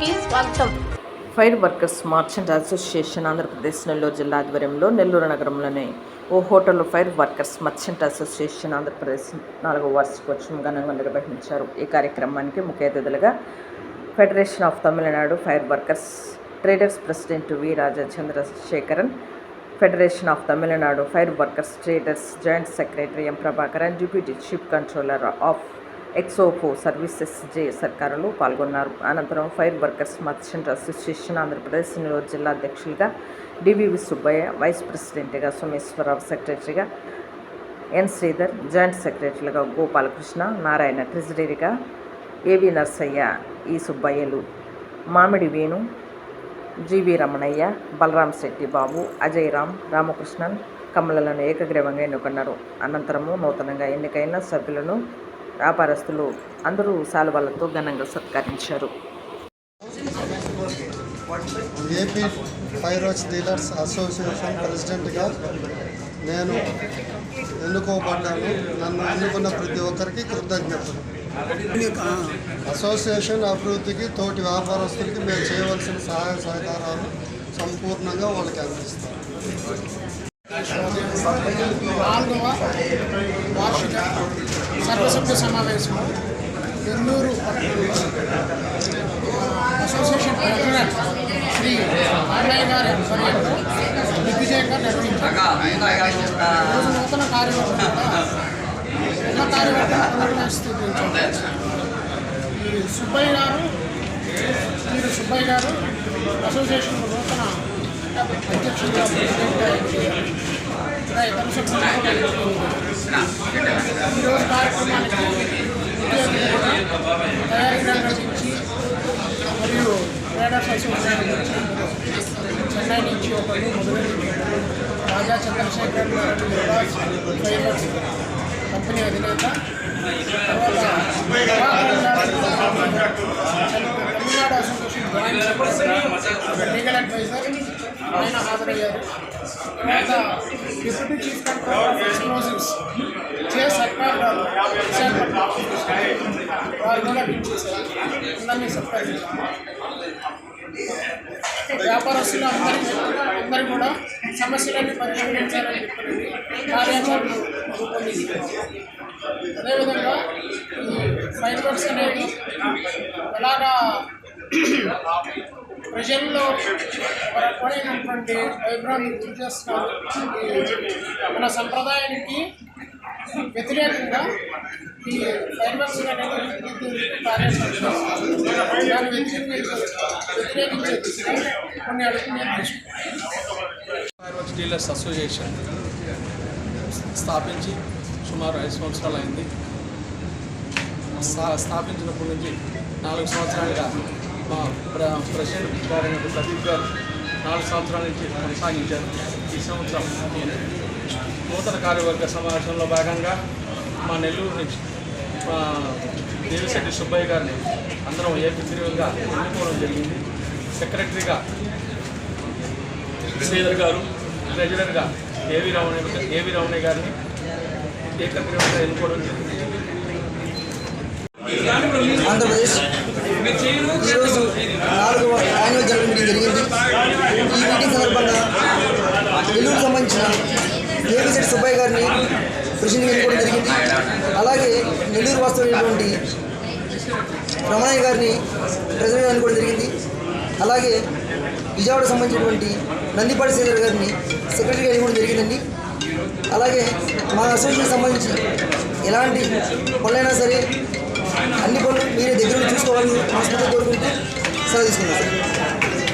కి స్వాగతం. Fire workers merchant association Andhra Pradesh Nellore జిల్లా ఆధ్వర్యంలో నెల్లూరు నగరంలోని ఓ హోటల్లో fire workers merchant association Andhra Pradesh నాలుగో వార్షికోత్సవం ఘనంగా నిర్వహించారు. ఈ కార్యక్రమానికి ముఖ్య అతిథులుగా federation of Tamil Nadu fire workers traders president V Raja Chandrasekaran federation of Tamil Nadu fire workers traders joint secretary M Prabhakaran deputy chief controller of explosives services J సర్కారులు పాల్గొన్నారు. అనంతరం fire workers merchant association Andhra Pradesh Nellore జిల్లా అధ్యక్షులుగా DVV Subbaiah vice ప్రెసిడెంట్గా సోమేశ్వరరావు సెక్రటరీగా N Sridhar joint సెక్రటరీలుగా గోపాలకృష్ణ నారాయణ ట్రెజరీగా AV Narsaiah ఈ సుబ్బయ్యలు మామిడి వేణు జీవి రమణయ్య బలరాం శెట్టి బాబు అజయ్ రామ్ రామకృష్ణన్ కమలలను ఏకగ్రీవంగా ఎన్నుకున్నారు. అనంతరము నూతనంగా ఎన్నికైన సభ్యులను వ్యాపారస్తులు అందరూ శాలువాలతో ఘనంగా సత్కరించారు. ఏపీ ఫైరోస్ డీలర్స్ అసోసియేషన్ ప్రెసిడెంట్గా నేను ఎన్నుకోబడ్డాను. నన్ను ఎన్నుకున్న ప్రతి ఒక్కరికి కృతజ్ఞతలు. అసోసియేషన్ అభివృద్ధికి తోటి వ్యాపారస్తులకి మేము చేయవలసిన సహాయ సహకారాలు సంపూర్ణంగా వాళ్ళకి అందిస్తాం. వార్షిక సర్వసభ్య సమావేశం నెల్లూరు అసోసియేషన్ ప్రెసిడెంట్ శ్రీ అన్నయ్య గారి ఆధ్వర్యంలో దిగ్విజయంగా నిర్వహించారు. నూతన కార్యవర్గంగా ఉన్న కార్యవర్గం ఈ సుబ్బయ్య గారు మీరు సుబ్బయ్య గారు అసోసియేషన్ నూతన అధ్యక్షుడిగా. ఇంకా ఇతర సభ్యులు కూడా ఎన్నికయ్యారు. ఈరోజు కార్యక్రమానికి ముఖ్య అతిథిగా తయారీ రంగం నుంచి మరియు ట్రేడర్స్ అసోసియేషన్ నుంచి చెన్నై నుంచి ఒకరు మొదలు నుంచి ఒకరు రాజా చంద్రశేఖర్ గారు యువరాజ్ ఫైబర్స్ కంపెనీ అధినేత తర్వాత Tamil Nadu association joint legal adviser ఆయన హాజరయ్యారు. డిప్యూటీ చీఫ్ కంట్రోలర్ ఎక్స్ప్లోజివ్స్ చే సర్కార్ గారు విశాఖపట్నం వారు కూడా పిలిచేశారు అందరినీ సత్కరించారు వ్యాపారస్తులు అందరికీ అందరూ కూడా సమస్యలను పరిష్కరించాలని చెప్పి కార్యాచరణ రూపొందించారు అదేవిధంగా ఫైబర్స్ ఫైర్ వర్క్స్ అనేది ఎలాగా ప్రజల్లో ఒక రకమైనటువంటి వైబ్రాన్ని గురి చేస్తున్నారు మన సంప్రదాయానికి వ్యతిరేకంగా ఈ ఫైర్ అనేది కార్యాచరణ చేస్తున్నారు. దాన్ని వ్యతిరేకించే కొన్ని అడుగులు నేను డీలర్స్ అసోసియేషన్ స్థాపించి సుమారు ఐదు సంవత్సరాలు అయింది. స్థా- స్థాపించినప్పటి నుంచి నాలుగు సంవత్సరాలుగా మా ప్ర ప్రెసిడెంట్ గారైన ప్రదీప్ గారు నాలుగు సంవత్సరాల నుంచి కొనసాగించారు. ఈ సంవత్సరం నూతన కార్యవర్గ సమావేశంలో భాగంగా మా నెల్లూరు నుంచి మా దేవిశెట్టి సుబ్బయ్య గారిని అందరం ఏకగ్రీవంగా ఎన్నుకోవడం జరిగింది. సెక్రటరీగా శ్రీధర్ గారు ట్రెజరర్గా ఏవి రమణ ఏవి రమణయ్య గారిని ఏకగ్రీవంగా ఎన్నుకోవడం జరిగింది. ఆంధ్రప్రదేశ్ ఈరోజు నాలుగవ యాన్యువల్ జనరల్ మీటింగ్ జరిగింది. ఈ మీటింగ్ సందర్భంగా సంబంధించిన సుబ్బయ్య గారిని ప్రెసిడెంట్గా ఎన్నుకోవడం జరిగింది. అలాగే నెల్లూరు వాస్తవమైనటువంటి రమణయ్య గారిని ట్రెజరీగా ఎన్నుకోవడం జరిగింది. అలాగే విజయవాడ సంబంధించినటువంటి నందిపాటి శ్రీధర్ గారిని సెక్రటరీగా కూడా జరిగిందండి. అలాగే మా అసోసియేషన్ సంబంధించి ఎలాంటి పనులైనా సరే అన్ని పనులు మీరే దగ్గర చూసుకోవాలని మనస్ఫూర్తిగా కోరుకుంటూ సెలవు తీసుకున్నాను సార్.